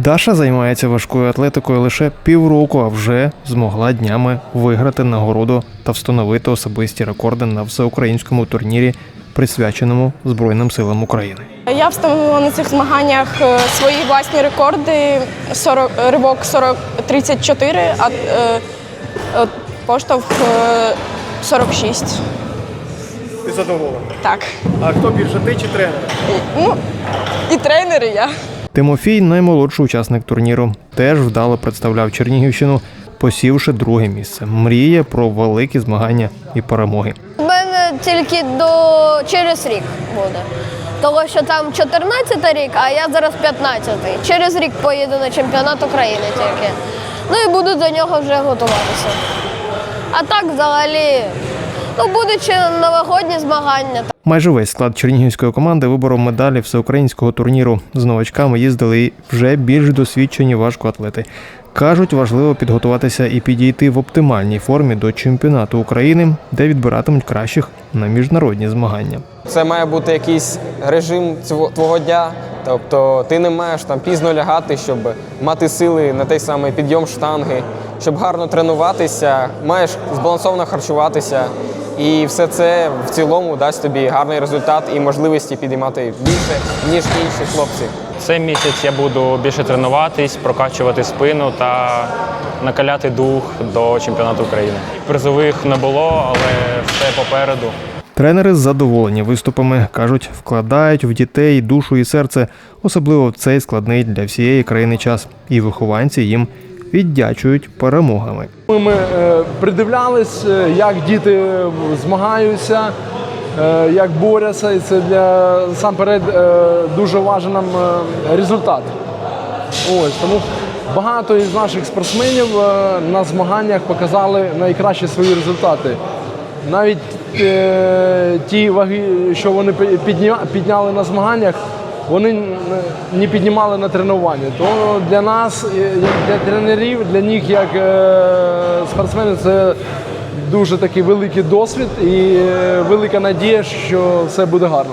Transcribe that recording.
Даша займається важкою атлетикою лише півроку, а вже змогла днями виграти нагороду та встановити особисті рекорди на всеукраїнському турнірі, присвяченому Збройним силам України. Я встановила на цих змаганнях е, свої власні рекорди 40, ривок 40, 34, а е, е, поштовх е, 46. Ти задоволена. Так. А хто більше ти чи тренер? Ну, і тренери я. Тимофій, наймолодший учасник турніру, теж вдало представляв Чернігівщину, посівши друге місце. Мріє про великі змагання і перемоги. У мене тільки до через рік буде. Тому що там 14 рік, а я зараз 15-й. Через рік поїду на чемпіонат України тільки. Ну і буду до нього вже готуватися. А так взагалі, ну будуть ще новогодні змагання. Майже весь склад чернігівської команди виборов медалі всеукраїнського турніру. З новачками їздили і вже більш досвідчені важкоатлети. Кажуть, важливо підготуватися і підійти в оптимальній формі до чемпіонату України, де відбиратимуть кращих на міжнародні змагання. Це має бути якийсь режим цього- твого дня. Тобто ти не маєш там пізно лягати, щоб мати сили на той самий підйом штанги, щоб гарно тренуватися, маєш збалансовано харчуватися. І все це в цілому дасть тобі гарний результат і можливості підіймати більше, ніж інші хлопці. Цей місяць я буду більше тренуватись, прокачувати спину та накаляти дух до чемпіонату України. Призових не було, але все попереду. Тренери задоволені виступами кажуть, вкладають в дітей душу і серце, особливо в цей складний для всієї країни час. І вихованці їм віддячують перемогами. Ми, ми е, придивлялись, е, як діти змагаються, е, як борються, і це для сам перед дуже важливий нам е, результат. Ось тому багато із наших спортсменів е, на змаганнях показали найкращі свої результати. Навіть е, ті ваги, що вони підня- підняли на змаганнях, вони не піднімали на тренування. То для нас, е, для тренерів, для них як е, спортсменів, це дуже такий великий досвід і е, велика надія, що все буде гарно.